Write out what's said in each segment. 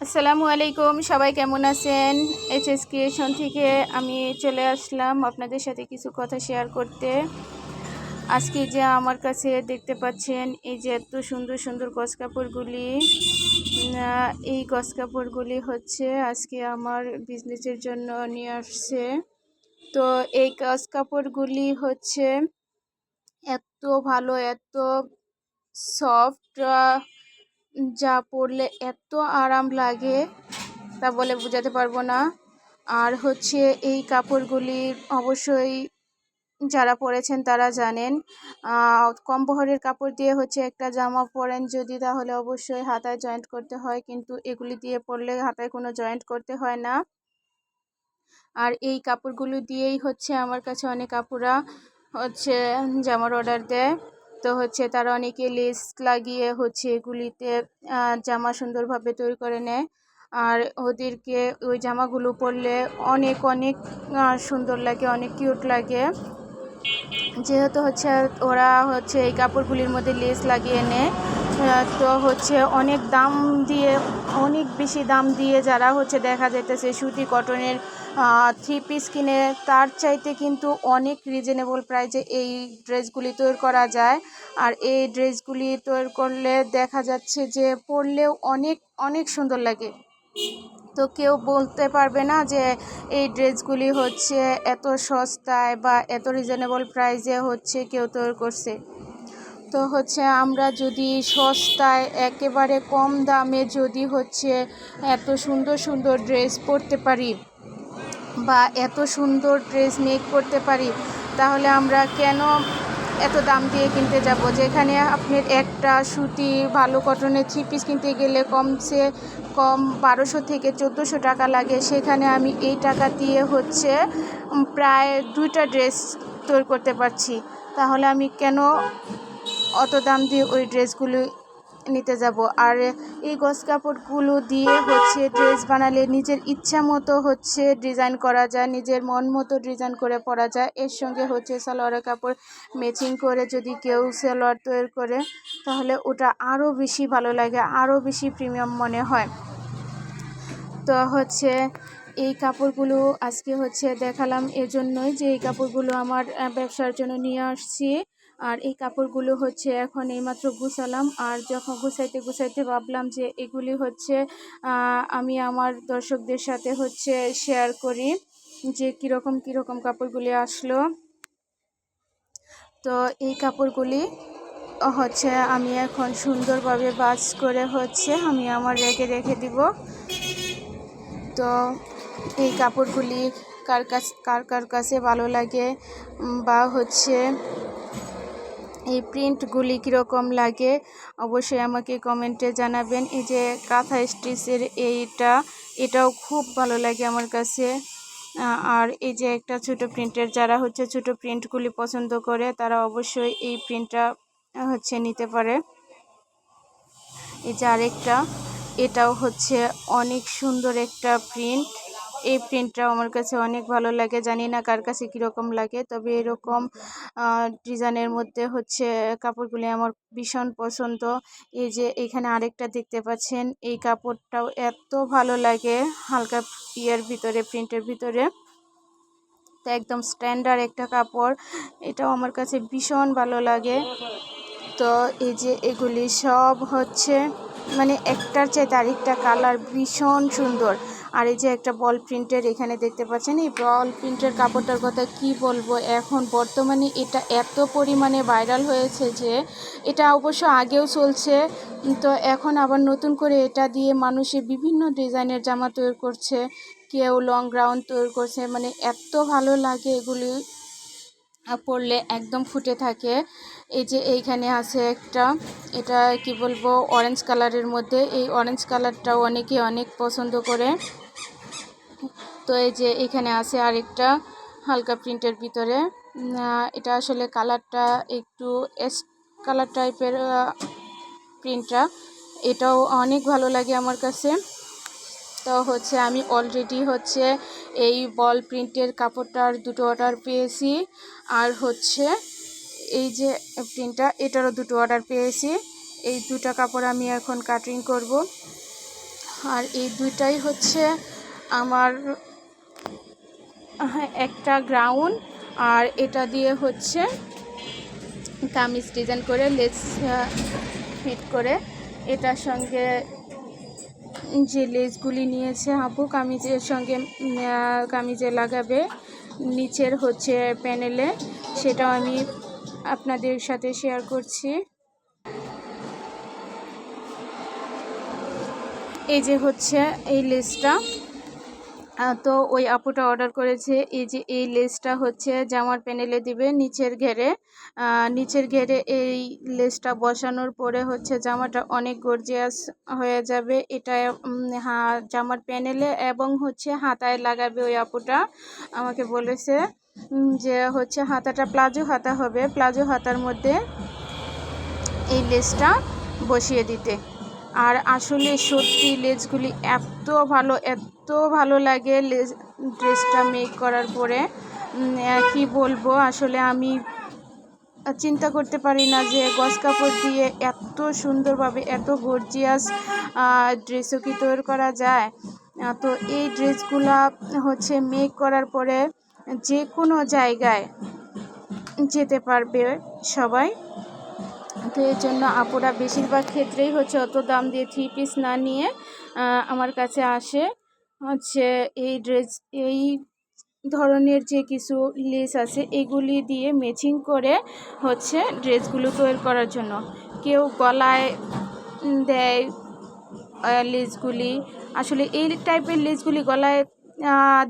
আসসালামু আলাইকুম, সবাই কেমন আছেন? এইচ এস ক্রিয়েশন থেকে আমি চলে আসলাম আপনাদের সাথে কিছু কথা শেয়ার করতে। আজকে যে আমার কাছে দেখতে পাচ্ছেন, এই যে এত সুন্দর সুন্দর গস কাপড়গুলি এই গস কাপড়গুলি হচ্ছে আজকে আমার বিজনেসের জন্য নিয়ে আসছে। তো এই গস কাপড়গুলি হচ্ছে এত ভালো, এত সফট যা পরলে এত আরাম লাগে তা বলে বোঝাতে পারব না। আর হচ্ছে এই কাপড়গুলি অবশ্যই যারা পরেছেন তারা জানেন। কম বহরের কাপড় দিয়ে হচ্ছে একটা জামা পরেন যদি তাহলে অবশ্যই হাতায় জয়েন্ট করতে হয়, কিন্তু এগুলি দিয়ে পরলে হাতায় কোনো জয়েন্ট করতে হয় না। আর এই কাপড়গুলো দিয়েই হচ্ছে আমার কাছে অনেক আপুরা হচ্ছে জামার অর্ডার দেয়। তো হচ্ছে তারা অনেকে লেস লাগিয়ে হচ্ছে এগুলিতে জামা সুন্দরভাবে তৈরি করে নেয়। আর ওদেরকে ওই জামাগুলো পরলে অনেক অনেক সুন্দর লাগে, অনেক কিউট লাগে। যেহেতু হচ্ছে ওরা হচ্ছে এই কাপড়গুলির মধ্যে লেস লাগিয়ে নেয় তো হচ্ছে অনেক দাম দিয়ে, অনেক বেশি দাম দিয়ে যারা হচ্ছে দেখা যাইতেছে সুতি কটনের থ্রি পিস কিনে, তার চাইতে কিন্তু অনেক রিজনেবল প্রাইজে এই ড্রেসগুলি তৈরি করা যায়। আর এই ড্রেসগুলি তৈরি করলে দেখা যাচ্ছে যে পরলেও অনেক অনেক সুন্দর লাগে। তো কেউ বলতে পারবে না যে এই ড্রেসগুলি হচ্ছে এত সস্তায় বা এত রিজনেবল প্রাইসে হচ্ছে কেউ তৈরি করছে। তো হচ্ছে আমরা যদি সস্তায়, একেবারে কম দামে যদি হচ্ছে এত সুন্দর সুন্দর ড্রেস পরতে পারি বা এত সুন্দর ড্রেস মেক করতে পারি, তাহলে আমরা কেন এত দাম দিয়ে কিনতে যাব? যেখানে আপনার একটা সুতি ভালো কটনের থ্রি পিস কিনতে গেলে কমসে কম বারোশো থেকে চোদ্দোশো টাকা লাগে। সেখানে আমি এই টাকা দিয়ে হচ্ছে প্রায় দুইটা ড্রেস তৈরি করতে পারছি। তাহলে আমি কেন অত দাম দিয়ে ওই ড্রেসগুলো নিতে যাব। আর এই গস কাপড়গুলো দিয়ে হচ্ছে ড্রেস বানালে নিজের ইচ্ছা মতো হচ্ছে ডিজাইন করা যায়, নিজের মন মতো ডিজাইন করে পরা যায়। এর সঙ্গে হচ্ছে সালোয়ারের কাপড় ম্যাচিং করে যদি কেউ সালোয়ার তৈরি করে, তাহলে ওটা আরও বেশি ভালো লাগে আরও বেশি প্রিমিয়াম মনে হয়। তো হচ্ছে এই কাপড়গুলো আজকে হচ্ছে দেখালাম, এজন্যই যে এই কাপড়গুলো আমার ব্যবসার জন্য নিয়ে আসছি। আর এই কাপড়গুলো হচ্ছে এখন এইমাত্র গুছালাম। আর যখন গুছাইতে গুছাইতে ভাবলাম যে এগুলি হচ্ছে আমি আমার দর্শকদের সাথে হচ্ছে শেয়ার করি যে কীরকম কীরকম কাপড়গুলি আসলো। তো এই কাপড়গুলি হচ্ছে আমি এখন সুন্দরভাবে বাজ করে হচ্ছে আমি আমার রেখে রেখে দিব। তো এই কাপড়গুলি কার কাছ, কার কার কাছে ভালো লাগে বা হচ্ছে এই প্রিন্টগুলি কীরকম লাগে, অবশ্যই আমাকে কমেন্টে জানাবেন। এই যে কাঁথা স্টিচের এইটা, এটাও খুব ভালো লাগে আমার কাছে। আর এই যে একটা ছোট প্রিন্টের, যারা হচ্ছে ছোট প্রিন্টগুলি পছন্দ করে, তারা অবশ্যই এই প্রিন্টটা হচ্ছে নিতে পারে। এই যে আরেকটা, এটাও হচ্ছে অনেক সুন্দর একটা প্রিন্ট। এই প্রিন্টটাও আমার কাছে অনেক ভালো লাগে। জানি না কার কাছে কীরকম লাগে, তবে এরকম ডিজাইনের মধ্যে হচ্ছে কাপড়গুলি আমার ভীষণ পছন্দ। এই যে এখানে আরেকটা দেখতে পাচ্ছেন, এই কাপড়টাও এত ভালো লাগে হালকা ইয়ের ভিতরে প্রিন্টের ভিতরে। তো একদম স্ট্যান্ডার্ড একটা কাপড়, এটাও আমার কাছে ভীষণ ভালো লাগে। তো এই যে এগুলি সব হচ্ছে মানে একটার চাইতে আরেকটা কালার ভীষণ সুন্দর। আর এই যে একটা বল প্রিন্টের এখানে দেখতে পাচ্ছেন, এই বল প্রিন্টের কাপড়টার কথা কি বলব? এখন বর্তমানে এটা এত পরিমাণে ভাইরাল হয়েছে যে এটা অবশ্য আগেও চলছে। তো এখন আবার নতুন করে এটা দিয়ে মানুষে বিভিন্ন ডিজাইনের জামা তৈরি করছে, কেউ লং গ্রাউন্ড তৈরি করছে মানে এত ভালো লাগে এগুলি পরলে একদম ফুটে থাকে। এই যে এইখানে আছে একটা, এটা কি বলব? অরেঞ্জ কালারের মধ্যে। এই অরেঞ্জ কালারটাও অনেকে অনেক পছন্দ করে। তো এই যে এখানে আছে আরেকটা হালকা প্রিন্টের ভিতরে। এটা আসলে কালারটা একটু এস কালার টাইপের প্রিন্টটা। এটাও অনেক ভালো লাগে আমার কাছে। তো হচ্ছে আমি অলরেডি হচ্ছে এই বল প্রিন্টের কাপড়টার দুটো অর্ডার পেয়েছি। আর হচ্ছে এই যে প্রিন্টটা, এটারও দুটো অর্ডার পেয়েছি। এই দুটো কাপড় আমি এখন কাটিং করব। আর এই দুইটাই হচ্ছে আমার একটা গ্রাউন্ড আর এটা দিয়ে হচ্ছে কামিজ ডিজাইন করে লেস ফিট করে। এটার সঙ্গে যে লেসগুলি নিয়েছে আপু, কামিজের সঙ্গে কামিজে লাগাবে। নিচের হচ্ছে প্যানেলে সেটাও আমি আপনাদের সাথে শেয়ার করছি। এই যে হচ্ছে এই লেসটা তো ওই আপুটা অর্ডার করেছে। এই যে এই লেসটা হচ্ছে জামার প্যানেলে দিবে নিচের ঘেরে। নিচের ঘেরে এই লেসটা বসানোর পরে হচ্ছে জামাটা অনেক গর্জিয়াস হয়ে যাবে। এটা জামার প্যানেলে এবং হচ্ছে হাতায় লাগাবে ওই আপুটা। আমাকে বলেছে যে হচ্ছে হাতাটা প্লাজো হাতা হবে। প্লাজো হাতার মধ্যে এই লেসটা বসিয়ে দিতে। আর আসলে সত্যি লেজগুলি এত ভালো এত ভালো লাগে লেজ, ড্রেসটা মেক করার পরে। কি বলব? আসলে আমি চিন্তা করতে পারি না যে গস কাপড় দিয়ে এত সুন্দরভাবে, এত গর্জিয়াস ড্রেসও কি তৈরি করা যায়? তো এই ড্রেসগুলা হচ্ছে মেক করার পরে যে কোনো জায়গায় যেতে পারবে সবাই। তো এর জন্য আপুরা বেশিরভাগ ক্ষেত্রেই হচ্ছে অত দাম দিয়ে থ্রি পিস না নিয়ে আমার কাছে আসে। হচ্ছে এই ড্রেস এই ধরনের যে কিছু লেস আছে, এগুলি দিয়ে ম্যাচিং করে হচ্ছে ড্রেসগুলো তৈরি করার জন্য। কেউ গলায় দেয় লেসগুলি আসলে এই টাইপের লেসগুলি গলায়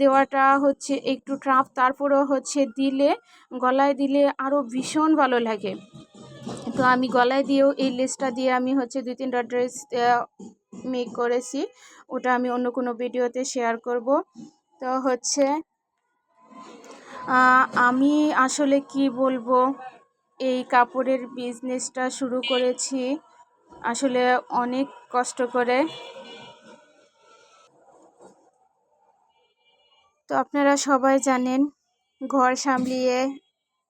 দেওয়াটা হচ্ছে একটু ট্রাফ তারপরেও হচ্ছে দিলে, গলায় দিলে আরও ভীষণ ভালো লাগে। তো আমি গলায় দিয়েও এই লেসটা দিয়ে আমি হচ্ছে দুই তিনটা ড্রেস মেক করেছি। ওটা আমি অন্য কোনো ভিডিওতে শেয়ার করব। তো হচ্ছে আমি আসলে কি বলব, এই কাপড়ের বিজনেসটা শুরু করেছি আসলে অনেক কষ্ট করে। তো আপনারা সবাই জানেন, ঘর সামলিয়ে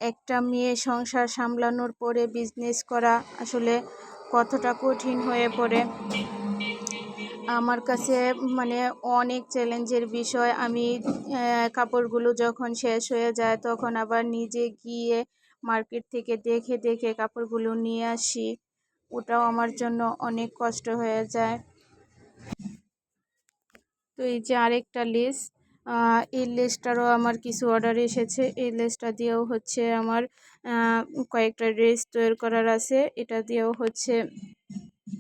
একটা মেয়ে সংসার সামলানোর পরে বিজনেস করা আসলে কতটা কঠিন হয়ে পড়ে। আমার কাছে মানে অনেক চ্যালেঞ্জের বিষয়। আমি কাপড়গুলো যখন শেষ হয়ে যায় তখন আবার নিজে গিয়ে মার্কেট থেকে দেখে দেখে কাপড়গুলো নিয়ে আসি। ওটাও আমার জন্য অনেক কষ্ট হয়ে যায়। তো এই যে আরেকটা লেস আহ, এই লেসটারও আমার কিছু অর্ডার এসেছে। এই লেসটা দিয়েও হচ্ছে আমার কয়েকটা ড্রেস তৈরি করার আছে। এটা দিয়েও হচ্ছে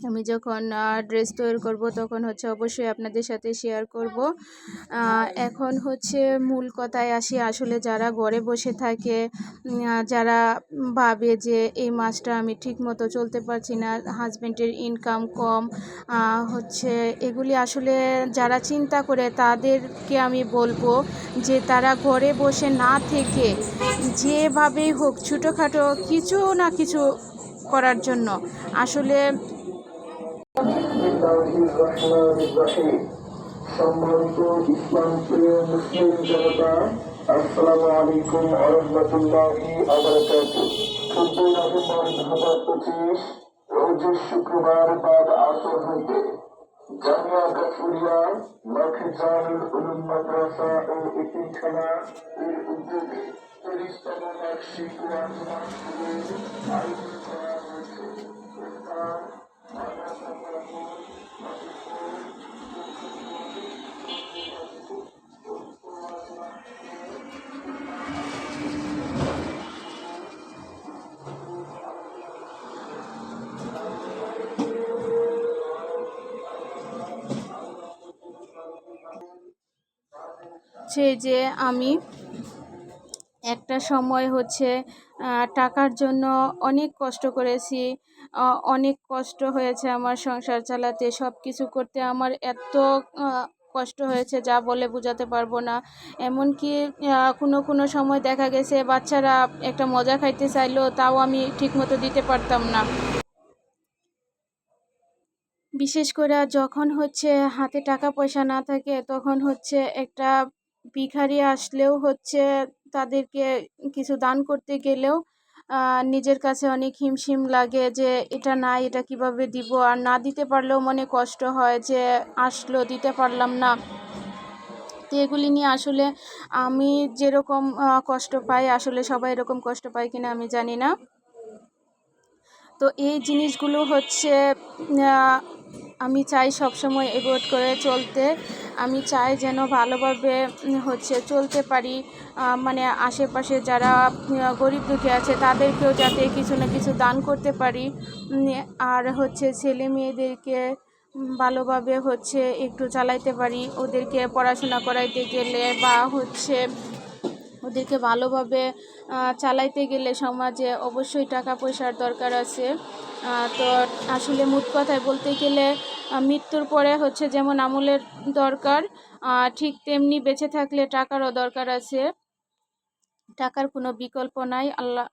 আমি যখন ড্রেস তৈরি করব তখন হচ্ছে অবশ্যই আপনাদের সাথে শেয়ার করব। এখন হচ্ছে মূল কথায় আসি। আসলে যারা ঘরে বসে থাকে যারা ভাবে যে এই মাসটা আমি ঠিক মতো চলতে পারছি না হাজব্যান্ডের ইনকাম কম হচ্ছে এগুলি আসলে যারা চিন্তা করে তাদেরকে আমি বলব যে তারা ঘরে বসে না থেকে যেভাবেই হোক ছোটোখাটো কিছু না কিছু করার জন্য, আসলে সম্মানিত ইসলাম প্রিয় মুসলিম জনতা আসসালামু আলাইকুম আরহামতুল্লাহি আবরাকাতু চোদ্দই নভেম্বর দু হাজার পঁচিশ রোজ শুক্রবার বাদ আসর হইতে জামিয়া কাফুরিয়া মাখিজানুল উলুম মাদ্রাসা ও এতিমখানা এর উদ্যোগে তিরিশতম বার্ষিক কোরআন মাহফিলের আয়োজন করা হয়েছে ইফতার মাদ্রাসা প্রাঙ্গণ হচ্ছে যে আমি একটা সময় হচ্ছে টাকার জন্য অনেক কষ্ট করেছি। অনেক কষ্ট হয়েছে আমার সংসার চালাতে সব কিছু করতে। আমার এত কষ্ট হয়েছে যা বলে বোঝাতে পারব না। এমনকি কোনো কোনো সময় দেখা গেছে বাচ্চারা একটা মজা খাইতে চাইলেও তাও আমি ঠিকমতো দিতে পারতাম না। বিশেষ করে যখন হচ্ছে হাতে টাকা পয়সা না থাকে, তখন হচ্ছে একটা ভিখারি আসলেও হচ্ছে তাদেরকে কিছু দান করতে গেলেও নিজের কাছে অনেক হিমশিম লাগে যে, এটা না, এটা কীভাবে দিব? আর না দিতে পারলেও মনে কষ্ট হয় যে, আসলো, দিতে পারলাম না। তো এগুলি নিয়ে আসলে আমি যেরকম কষ্ট পাই, আসলে সবাই এরকম কষ্ট পায় কিনা আমি জানি না। তো এই জিনিসগুলো হচ্ছে আমি চাই সবসময় এভয়েড করে চলতে। আমি চাই যেন ভালোভাবে, হচ্ছে চলতে পারি। মানে আশেপাশে যারা গরিব দুঃখী আছে, তাদেরকেও যাতে কিছু না কিছু দান করতে পারি। আর হচ্ছে ছেলে মেয়েদেরকে ভালোভাবে হচ্ছে একটু চালাইতে পারি, ওদেরকে পড়াশোনা করাইতে গেলে বা হচ্ছে ওদেরকে ভালোভাবে চালাইতে গেলে সমাজে অবশ্যই টাকা পয়সার দরকার আছে। তো আসলে মোট কথায় বলতে গেলে মৃত্যুর পরে হচ্ছে যেমন আমলের দরকার ঠিক তেমনি বেঁচে থাকলে টাকারও দরকার আছে। টাকার কোনো বিকল্প নাই। আল্লাহ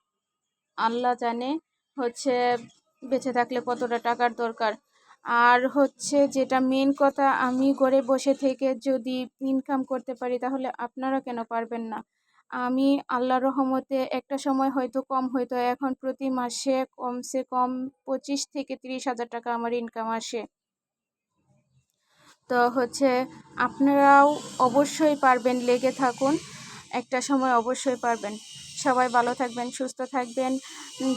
আল্লাহ জানে হচ্ছে বেঁচে থাকলে কতটা টাকার দরকার। আর হচ্ছে যেটা মেন কথা, আমি ঘরে বসে থেকে যদি ইনকাম করতে পারি, তাহলে আপনারা কেন পারবেন না? আমি আল্লাহ রহমতে একটা সময় হয়তো কম হয়তো এখন প্রতি মাসে কমসে কম পঁচিশ থেকে তিরিশ হাজার টাকা আমার ইনকাম আসে। তো হচ্ছে আপনারাও অবশ্যই পারবেন, লেগে থাকুন। একটা সময় অবশ্যই পারবেন। সবাই ভালো থাকবেন, সুস্থ থাকবেন।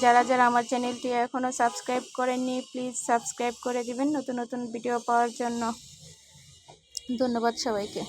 যারা যারা আমার চ্যানেলটি এখনও সাবস্ক্রাইব করেননি, প্লিজ সাবস্ক্রাইব করে দিবেন নতুন নতুন ভিডিও পাওয়ার জন্য। ধন্যবাদ সবাইকে।